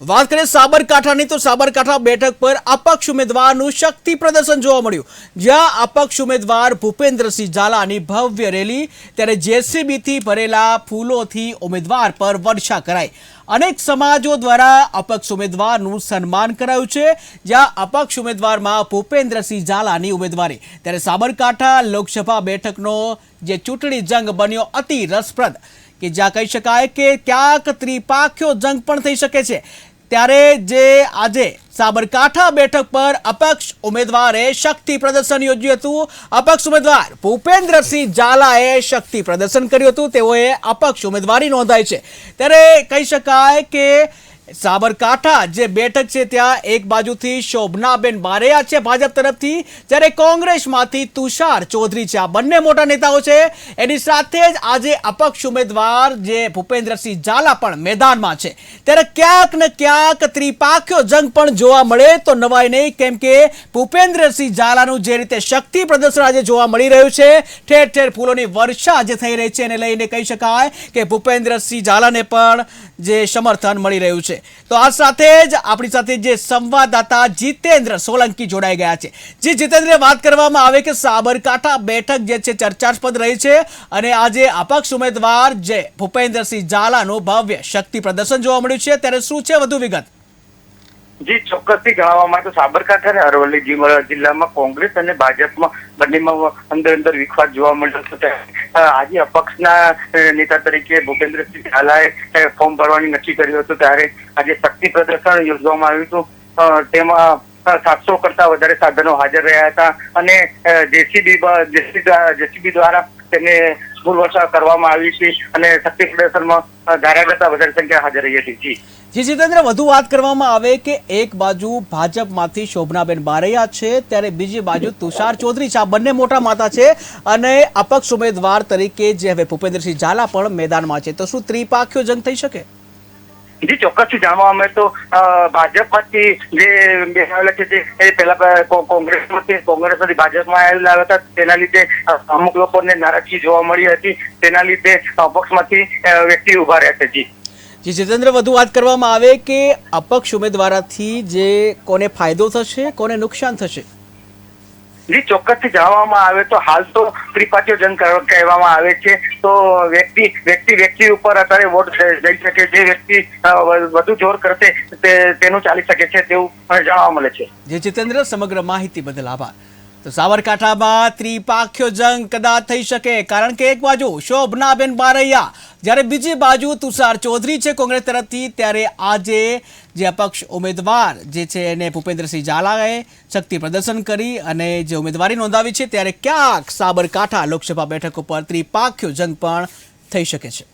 વાત કરીએ સાબરકાંઠાની, તો સાબરકાંઠા બેઠક પર અપક્ષ ઉમેદવારનું શક્તિ પ્રદર્શન જોવા મળ્યું. જ્યાં અપક્ષ ઉમેદવાર ભૂપેન્દ્રસિંહ ઝાલાની ભવ્ય રેલી, ત્યારે જેસીબીથી ભરેલા ફૂલોથી ઉમેદવાર પર વર્ષા કરાઈ. અનેક સમાજો દ્વારા અપક્ષ ઉમેદવારનું સન્માન કરાયું છે. જ્યાં અપક્ષ ઉમેદવારમાં ભૂપેન્દ્રસિંહ ઝાલાની ઉમેદવારી. ત્યારે સાબરકાંઠા લોકસભા બેઠકનો જે ચૂંટણી જંગ બન્યો, અતિ રસપ્રદ. કે જ્યાં કહી શકાય કે ક્યાંક ત્રિપાખ્યો જંગ પણ થઈ શકે છે. ત્યારે જે આજે સાબરકાંઠા બેઠક પર અપક્ષ ઉમેદવારે શક્તિ પ્રદર્શન યોજ્યું હતું. અપક્ષ ઉમેદવાર ભૂપેન્દ્રસિંહ ઝાલાએ શક્તિ પ્રદર્શન કર્યું હતું. તેઓએ અપક્ષ ઉમેદવારી નોંધાઈ છે. ત્યારે કહી શકાય કે સાબરકાંઠા, જે બેઠક છે ત્યાં એક બાજુથી શોભનાબેન બારૈયા છે ભાજપ તરફથી, જ્યારે કોંગ્રેસમાંથી તુષાર ચૌધરી છે. આ બંને મોટા નેતાઓ છે. એની સાથે જ આજે અપક્ષ ઉમેદવાર જે ભૂપેન્દ્રસિંહ ઝાલા પણ મેદાનમાં છે. ત્યારે ક્યાંક ને ક્યાંક ત્રિપાખ્યો જંગ પણ જોવા મળે તો નવાય નહીં, કેમ કે ભૂપેન્દ્રસિંહ ઝાલાનું જે રીતે શક્તિ પ્રદર્શન આજે જોવા મળી રહ્યું છે, ઠેર ઠેર ફૂલોની વર્ષા જે થઈ રહી છે. એને લઈને કહી શકાય કે ભૂપેન્દ્રસિંહ ઝાલાને પણ જે સમર્થન મળી રહ્યું છે. તો આ સાથે જ આપણી સાથે જે સંવાદદાતા જીતેન્દ્ર સોલંકી જોડાઈ ગયા છે. જે જીતેન્દ્ર વાત કરવામાં આવે કે સાબરકાંઠા બેઠક જે છે ચર્ચાસ્પદ રહી છે અને આજે અપક્ષ ઉમેદવાર જે ભૂપેન્દ્રસિંહ ઝાલાનું ભવ્ય શક્તિ પ્રદર્શન જોવા મળ્યું છે. ત્યારે શું છે વધુ વિગત? જે, ચોક્કસથી જણાવવામાં તો સાબરકાંઠા અને અરવલ્લી જિલ્લામાં કોંગ્રેસ અને ભાજપમાં બંનેમાં અંદર અંદર વિખવાદ જોવા મળ્યો હતો. આજે અપક્ષના નેતા તરીકે ભૂપેન્દ્રસિંહ ઝાલાએ ફોર્મ ભરવાની નક્કી કર્યું હતું ત્યારે આજે શક્તિ પ્રદર્શન યોજવામાં આવ્યું હતું. તેમાં સાતસો કરતા વધારે સાધનો હાજર રહ્યા હતા અને જેસીબી જેસીબી દ્વારા તેમને વર્ષા કરવામાં આવી છે અને શક્તિ પ્રદર્શનમાં ધારા કરતા વધારે સંખ્યા હાજર રહી હતી. જી. જી, જીતેન્દ્ર, વધુ વાત કરવામાં આવે કે એક બાજુ ભાજપમાંથી શોભનાબેન બારૈયા છે, ત્યારે બીજી બાજુ તુષાર ચૌધરી છે. આ બંને મોટા માતા છે અને અપક્ષ ઉમેદવાર તરીકે જે હવે ભૂપેન્દ્રસિંહ ઝાલા પણ મેદાનમાં છે. તો શું ત્રિપાખ્યો જંગ થઈ શકે? જી ચોક્કસથી જાણવા અમે તો ભાજપમાંથી જે બેસાવેલા છે તે પહેલા કોંગ્રેસમાંથી કોંગ્રેસમાંથી ભાજપમાં આવેલા હતા. તેના લીધે અમુક લોકોને નારાજગી જોવા મળી હતી. તેના લીધે અપક્ષમાંથી વ્યક્તિ ઊભા રહ્યા છે. જી. જી, જીતેન્દ્ર, વધુ વાત કરવામાં આવે કે અપક્ષ ઉમેદવારાથી જે કોને ફાયદો થશે, કોને નુકસાન થશે? જી ચોક્કસથી જણાવવામાં આવે તો હાલ તો ત્રિપાઠીય જંગ કહેવામાં આવે છે. તો વ્યક્તિ વ્યક્તિ વ્યક્તિ ઉપર અત્યારે વોટ જઈ શકે. જે વ્યક્તિ વધુ જોર કરશે તેનું ચાલી શકે છે તેવું જાણવા મળે છે. જે જીતેન્દ્ર, સમગ્ર માહિતી બદલ આભાર. તો સાબરકાંઠામાં ત્રિપાખ્યો જંગ કદાચ થઈ શકે, કારણ કે એક બાજુ શોભનાબેન બારૈયા, જ્યારે બીજી બાજુ તુષાર ચૌધરી છે કોંગ્રેસ તરફથી, ત્યારે આજે જે અપક્ષ ઉમેદવાર જે છે એને ભૂપેન્દ્રસિંહ ઝાલાએ શક્તિ પ્રદર્શન કરી અને જે ઉમેદવારી નોંધાવી છે, ત્યારે ક્યાંક સાબરકાંઠા લોકસભા બેઠક ઉપર ત્રિપાખ્યો જંગ પણ થઈ શકે છે.